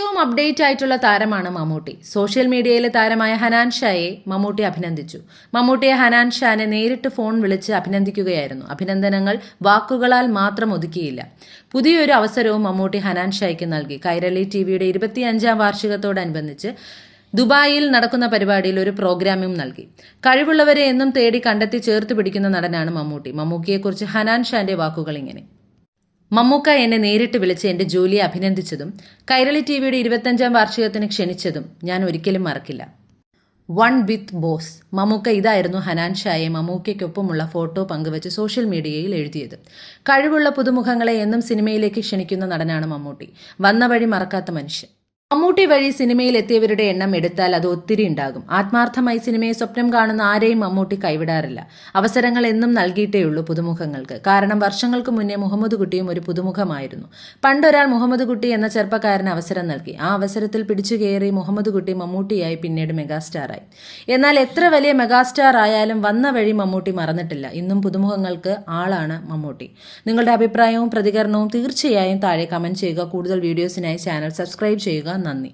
ഏറ്റവും അപ്ഡേറ്റ് ആയിട്ടുള്ള താരമാണ് മമ്മൂട്ടി. സോഷ്യൽ മീഡിയയിലെ താരമായ ഹനാൻ ഷായെ മമ്മൂട്ടി അഭിനന്ദിച്ചു. മമ്മൂട്ടിയെ ഹനാൻ ഷാനെ നേരിട്ട് ഫോൺ വിളിച്ച് അഭിനന്ദിക്കുകയായിരുന്നു. അഭിനന്ദനങ്ങൾ വാക്കുകളാൽ മാത്രം ഒതുക്കിയില്ല. പുതിയൊരു അവസരവും മമ്മൂട്ടി ഹനാൻ ഷായ്ക്ക് നൽകി. കൈരളി ടി വിയുടെ ഇരുപത്തിയഞ്ചാം വാർഷികത്തോടനുബന്ധിച്ച് ദുബായിൽ നടക്കുന്ന പരിപാടിയിൽ ഒരു പ്രോഗ്രാമും നൽകി. കഴിവുള്ളവരെ എന്നും തേടി കണ്ടെത്തി ചേർത്ത് പിടിക്കുന്ന നടനാണ് മമ്മൂട്ടി. മമ്മൂക്കിയെക്കുറിച്ച് ഹനാൻ ഷാന്റെ വാക്കുകൾ ഇങ്ങനെ. മമ്മൂക്ക എന്നെ നേരിട്ട് വിളിച്ച് എന്റെ ജോലിയെ അഭിനന്ദിച്ചതും കൈരളി ടി വിയുടെ ഇരുപത്തഞ്ചാം വാർഷികത്തിന് ക്ഷണിച്ചതും ഞാൻ ഒരിക്കലും മറക്കില്ല. One with boss. മമ്മൂക്ക ഇതായിരുന്നു ഹനാൻ ഷായെ മമ്മൂക്കയ്ക്കൊപ്പമുള്ള ഫോട്ടോ പങ്കുവച്ച് സോഷ്യൽ മീഡിയയിൽ എഴുതിയത്. കഴിവുള്ള പുതുമുഖങ്ങളെ എന്നും സിനിമയിലേക്ക് ക്ഷണിക്കുന്ന നടനാണ് മമ്മൂട്ടി. വന്ന വഴി മറക്കാത്ത മനുഷ്യൻ. മമ്മൂട്ടി വഴി സിനിമയിൽ എത്തിയവരുടെ എണ്ണം എടുത്താൽ അത് ഒത്തിരി ഉണ്ടാകും. ആത്മാർത്ഥമായി സിനിമയെ സ്വപ്നം കാണുന്ന ആരെയും മമ്മൂട്ടി കൈവിടാറില്ല. അവസരങ്ങൾ എന്നും നൽകിയിട്ടേയുള്ളൂ പുതുമുഖങ്ങൾക്ക്. കാരണം വർഷങ്ങൾക്ക് മുന്നേ മുഹമ്മദ് കുട്ടിയും ഒരു പുതുമുഖമായിരുന്നു. പണ്ടൊരാൾ മുഹമ്മദ് കുട്ടി എന്ന ചെറുപ്പക്കാരന് അവസരം നൽകി. ആ അവസരത്തിൽ പിടിച്ചു കയറി മുഹമ്മദ് കുട്ടി മമ്മൂട്ടിയായി പിന്നീട് മെഗാസ്റ്റാറായി. എന്നാൽ എത്ര വലിയ മെഗാസ്റ്റാർ ആയാലും വന്ന വഴി മമ്മൂട്ടി മറന്നിട്ടില്ല. ഇന്നും പുതുമുഖങ്ങൾക്ക് ആളാണ് മമ്മൂട്ടി. നിങ്ങളുടെ അഭിപ്രായവും പ്രതികരണവും തീർച്ചയായും താഴെ കമന്റ് ചെയ്യുക. കൂടുതൽ വീഡിയോസിനായി ചാനൽ സബ്സ്ക്രൈബ് ചെയ്യുക. നന്ദി